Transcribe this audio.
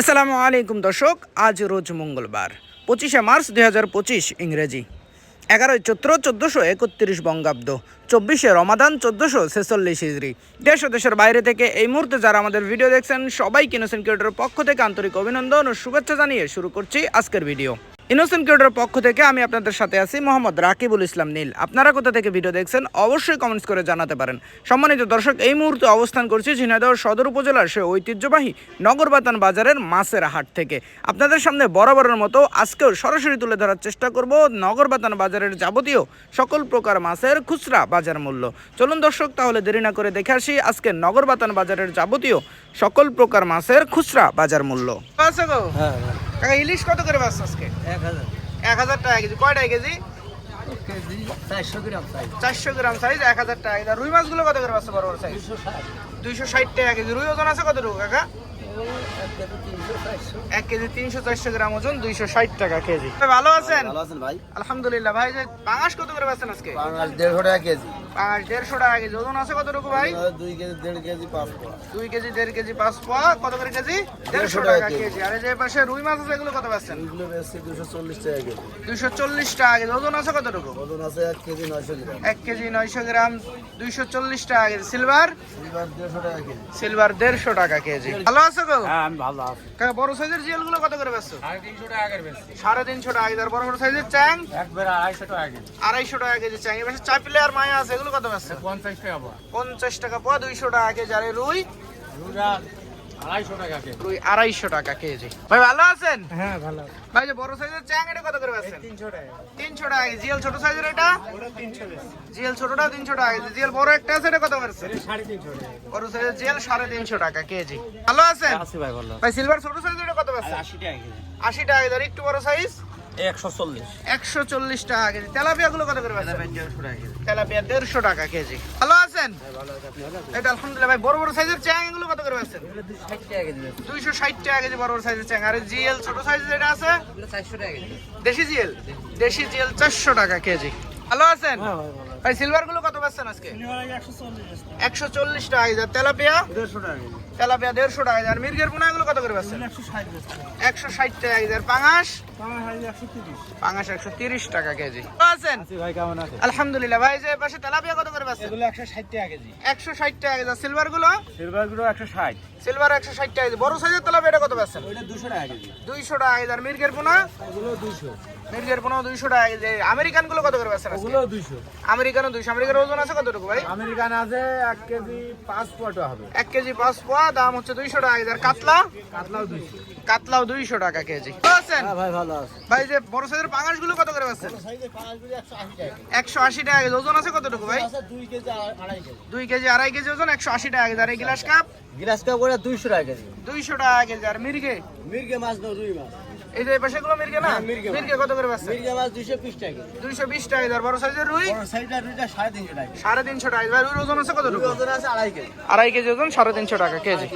আসসালামু আলাইকুম দর্শক, আজ রোজ মঙ্গলবার, পঁচিশে মার্চ দুই হাজার পঁচিশ ইংরেজি। এগারোই চৈত্র চোদ্দোশো একত্রিশ বঙ্গাব্দ, চব্বিশে রমাদান চোদ্দোশো ছেচল্লিশ ইজরি দেশ ও দেশের বাইরে থেকে এই মুহূর্তে যারা আমাদের ভিডিও দেখছেন সবাই কিনোসেন ক্রিয়েটরের পক্ষ থেকে আন্তরিক অভিনন্দন ও শুভেচ্ছা জানিয়ে শুরু করছি আজকের ভিডিও। ইনোসেন্ট ক্রিয়েটরের পক্ষ থেকে আমি আপনাদের সাথে আছি মোহাম্মদ রাকিবুল ইসলাম নীল। আপনারা কোথা থেকে ভিডিও দেখছেন, অবশ্যই কমেন্টস করে জানাতে পারেন। সম্মানিত দর্শক, এই মুহূর্তে অবস্থান করছি ঝিনাইদহ সদর উপজেলার সে ঐতিহ্যবাহী নগরবাতান বাজারের মাছের হাট থেকে। আপনাদের সামনে বরাবরের মতো আজকেও সরাসরি তুলে ধরার চেষ্টা করব নগরবাতান বাজারের যাবতীয় সকল প্রকার মাছের খুচরা বাজার মূল্য। চলুন দর্শক, তাহলে দেরি না করে দেখে আসি আজকে নগরবাতান বাজারের যাবতীয় সকল প্রকার মাছের খুচরা বাজার মূল্য। গো হ্যাঁ। কাকা ইলিশ কত করে বাস আজকে? এক হাজার। এক হাজার টাকা কেজি। কয় টাকা কেজি চারশো গ্রাম সাইজ এক হাজার টাকা। রুই মাছগুলো কত করে বাস বড় বড় সাইজ দুইশো ষাট। টাকা কেজি। রুই ওজন আছে কত টাকা কাকা? এক কেজি তিনশো চারশো গ্রাম ওজন দুইশো ষাট টাকা কেজি। ভালো আছেন? ভালো আছেন ভাই। আলহামদুলিল্লাহ ভাই যে পাঙাশ কত করে আজকে? দেড়শো টাকা কেজি। পাঙাশ দেড়শো টাকা কেজি। ওজন আছে কতটুকু ভাই? দুই কেজি দেড় কেজি পাঁচ পোয়া। দুই কেজি দেড় কেজি পাঁচ পোয়া। কত করে কেজি? দেড়শো টাকা কেজি। আর যে পাশে রুই মাছ আছে এগুলো কত বেছেন এগুলো বেশি দুশো চল্লিশ টাকা কেজি। দুইশো চল্লিশ টাকা কেজি। ওজন আছে কতটুকু? ওজন আছে এক কেজি নয়শো গ্রাম। এক কেজি নয়শো গ্রাম দুইশো চল্লিশ টাকা কেজি। সিলভার? সিলভার দেড়শো টাকা কেজি। সিলভার দেড়শো টাকা কেজি। ভালো আছো গো হ্যাঁ আমি ভালো আছি। কাকা বড় সাইজের জিএলগুলো কত করে বেচছো? সাড়ে তিনশো টাকা করে টাকা আর বড় বড় সাইজের চ্যাং? একবার টাকা কেজি। আড়াইশো টাকা কেজি চ্যাং। এবার চাপিলে আর মায়া আছে এগুলো কত বেচছো? পঞ্চাশ টাকা পাওয়া পঞ্চাশ টাকা পোয়া দুইশো টাকা কেজি। আর রুই? আড়াইশো টাকা কেজি ভাই ভালো আছেন হ্যাঁ ভালো ভাই যে বড় সাইজের চ্যাং এটা কত করে তিনশো টাকা তিনশো টাকা জিএল ছোট সাইজের এটা জিএল ছোটটা তিনশো টাকা জিএল বড় একটা আছে এটা কত বেচছে সাড়ে তিনশো টাকা বড় সাইজের জিএল সাড়ে তিনশো টাকা কেজি ভালো আছেন ভাই ভালো ভাই সিলভার ছোট সাইজের এটা কত বেচছে আশি টাকা আশি টাকা আর একটু বড় সাইজ একশো চল্লিশ একশো চল্লিশ টাকা কেজি তেলাপিয়া গুলো কত করে তেলাপিয়া দেড়শো টাকা কেজি ভালো আছেন? এটা আলহামদুলিল্লাহ ভাই বড় বড় সাইজের চ্যাং এগুলো কত করে কেজি দুইশো ষাট টাকা কেজি বড় বড় সাইজের চ্যাং। আর জিএল ছোট সাইজের এটা আছে? দেশি জিএল? দেশি জিএল চারশো টাকা কেজি। ভালো আছেন? হ্যাঁ ভাই সিলভারগুলো কত বেচছেন আজকে? একশো চল্লিশ টাকা আর তেলাপিয়া? দেড়শো টাকা তেলাপিয়া দেড়শো টাকা আর মির্গের পোনা এগুলো কত করে বেচছেন? একশো ষাট একশো টাকা আর পাঙাশ? একশো তিরিশ। পাঙাশ একশো তিরিশ টাকা কেজি। আছেন? আছি ভাই কেমন আছে আলহামদুলিল্লাহ। ভাই যে পাশে তেলাপিয়া কত করে এগুলো একশো ষাট টাকা কেজি। একশো ষাট টাকা কেজি। সিলভারগুলো সিলভারগুলো একশো ষাট। সিলভার একশো ষাট টাকা কেজি। বড় সাইজের তেলাপিয়া এটা কত ওইটা দুশো টাকা কেজি। দুইশো টাকা কেজি আর মির্গের পোনা? দুশো। মির্গের পোনা দুইশো টাকা কেজি। আমেরিকানগুলো কত করে বেচছেন আজকে? ওগুলো দুইশো আমেরিকার ওজন আছে কতটুকু ভাই? আমেরিকান আছে এক কেজি পাঁচ পটো হবে। এক কেজি পাঁচ পোয়া দাম হচ্ছে দুইশো টাকা। আর কাতলা? কাতলাও দুইশো। কাতলাও দুইশো টাকা কেজি। আছেন? ভাই ভালো আছে। ভাই যে বড় সাইজের পাঙাশগুলো কত করে বেচছেন একশো আশি টাকা কেজি। ওজন আছে কতটুকু ভাই? দুই কেজি আড়াই কেজি। দুই কেজি আড়াই কেজি ওজন একশো আশি টাকা কেজি। আর এই গ্লাস কাপ? গিলাস কাপ করে দুইশো টাকা কেজি। দুইশো টাকা কেজি। আর মির্গে? মির্গে মাছ দাও রুই মাছ? এই যে পাশে গুলো মির্গে না? হ্যাঁ, মির্গে কত করে বেচছেন মির্গে মাছ দুইশো পিস টাকা কেজি। দুইশো বিশ টাকা কেজি। আর বড় সাইজের রুই? বড় সাইজটা রুইটা সাড়ে তিনশো টাকা। ভাই ওজন আছে রুই ওজন আছে আড়াই কেজি। আড়াই কেজি ওজন সাড়ে তিনশো টাকা কেজি।